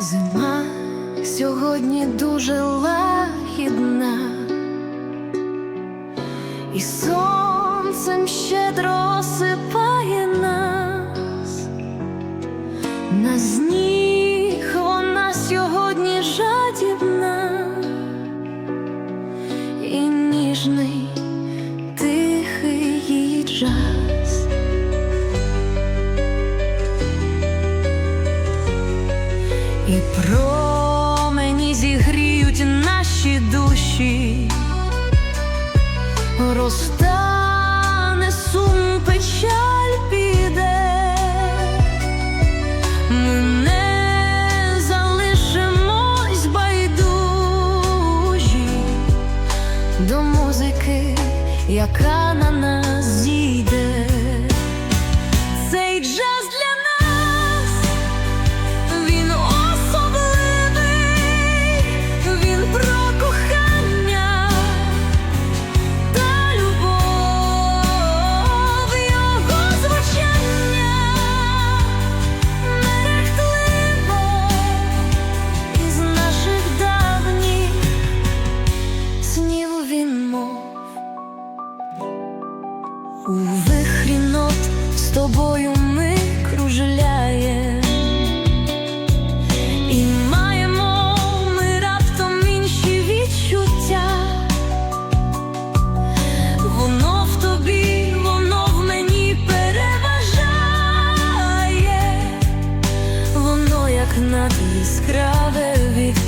Зима сьогодні дуже лагідна, і сонцем щедро осипає нас, на сніг вона сьогодні жадібна. І ніжний тихий її час. І промені зігріють наші душі, розтане сум, печаль піде, не залишимось байдужі до музики, яка на нас У вихрі з тобою ми кружляєм і маємо ми раптом інші відчуття. Воно в тобі, воно в мені переважає, воно як надяскраве відкриття.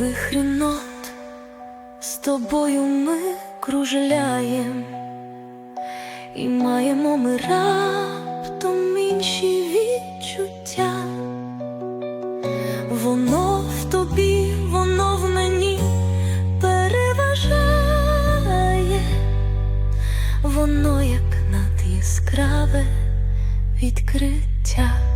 Вихрі нот з тобою ми кружляємо і маємо ми раптом інші відчуття, воно в тобі, воно в мені переважає, воно як над яскраве відкриття.